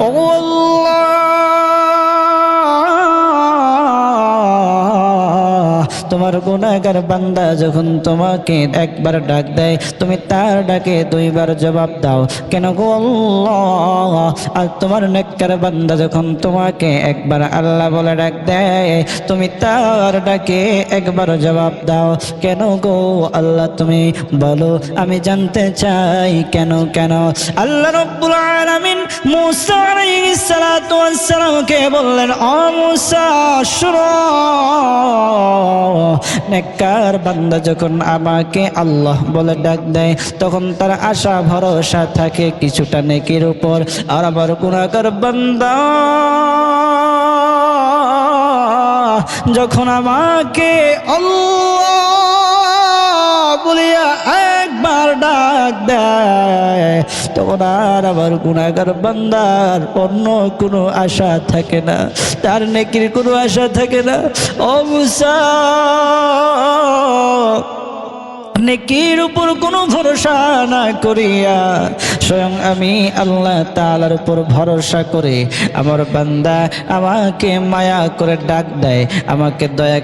ও তোমার গুণাগার বান্দা যখন তোমাকে একবার ডাক দেয়, তুমি তার ডাকে দুইবার জবাব দাও। কেন গো আর তোমার নেককার বান্দা যখন তোমাকে একবার আল্লাহ বলে ডাক দেয়, তুমি তার ডাকে একবার জবাব দাও। কেন গো আল্লাহ তুমি বলো, আমি জানতে চাই কেন কেন? আল্লাহ রব্বুল আলামিন মুসা আলাইহিস সালাতু ওয়াস সালামকে বললেন, ও মুসা, শুনো। নেককার বান্দা যখন আমাকে আল্লাহ বলে ডাক দেয়, তখন তার আশা, ভরসা থাকে কিছুটা নেকির উপর। আর আমার গুণাকার বান্দা যখন আমাকে আল্লাহ বলিয়া একবার ডাক দেয় তখন আর আমার গুণাগার বান্দার অন্য কোনো আশা থাকে না। তার নেকির কোনো আশা থাকে না। মুসা, নেকির উপর কোনো ভরসা না করিয়া স্বয়ং আমি আল্লাহ তালার উপর ভরসা করে আমার বান্দা আমাকে মায়া করে ডাক দেয়, আমাকে দয়া